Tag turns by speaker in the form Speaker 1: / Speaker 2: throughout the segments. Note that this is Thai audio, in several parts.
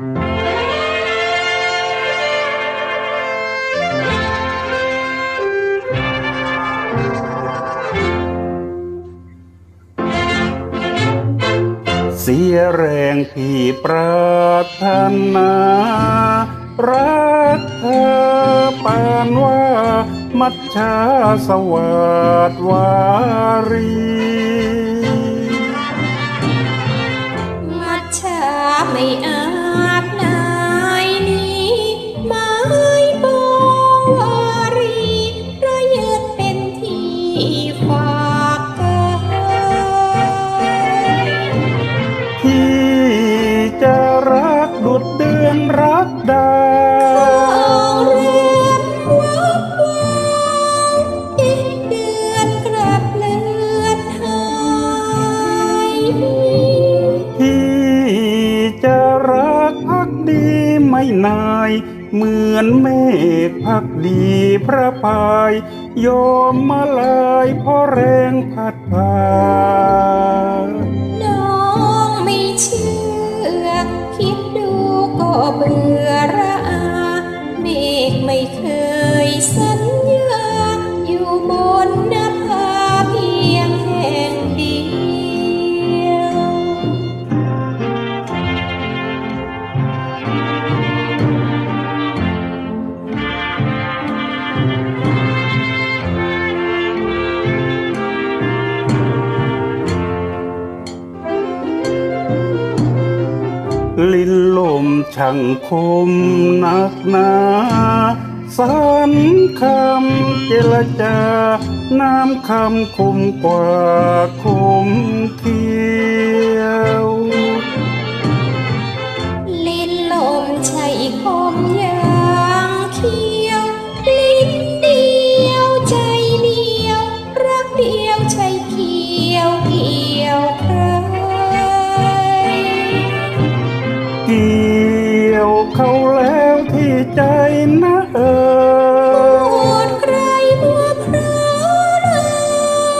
Speaker 1: เสียแรงที่ปรารถนา รักเธอปานว่า มัจฉาสวัสดวารี
Speaker 2: มัจฉาไม่อา จะ
Speaker 1: รักดุดเดือนรักดา
Speaker 2: ของเรือนวับวาวอีกเดือนกลับเลือนหาย
Speaker 1: ที่จะรักพักดีไม่นาย เหมือนเมฆพักดีพระพายยอมมาลายเพราะแรงพัดพา
Speaker 2: เบื่อ
Speaker 1: ลิ้นลมช่างคมนักหนาสันคำเจรจา น้ำคำคมกว่าคม
Speaker 2: ที กี่ยวเขา
Speaker 1: แล้วที่ใจนะเอ
Speaker 2: โปร
Speaker 1: อ
Speaker 2: ดใครมัวเพราะรั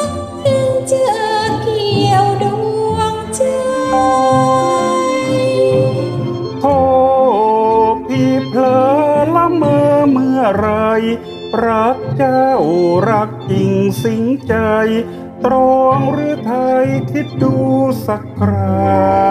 Speaker 2: กถึงเจอเกี่ยวดวงใจ
Speaker 1: โทษพี่เพลอละเมอเมื่อไร รักเจ้ารักจริงสิงใจ ตรองหรือไทยคิดดูสักครา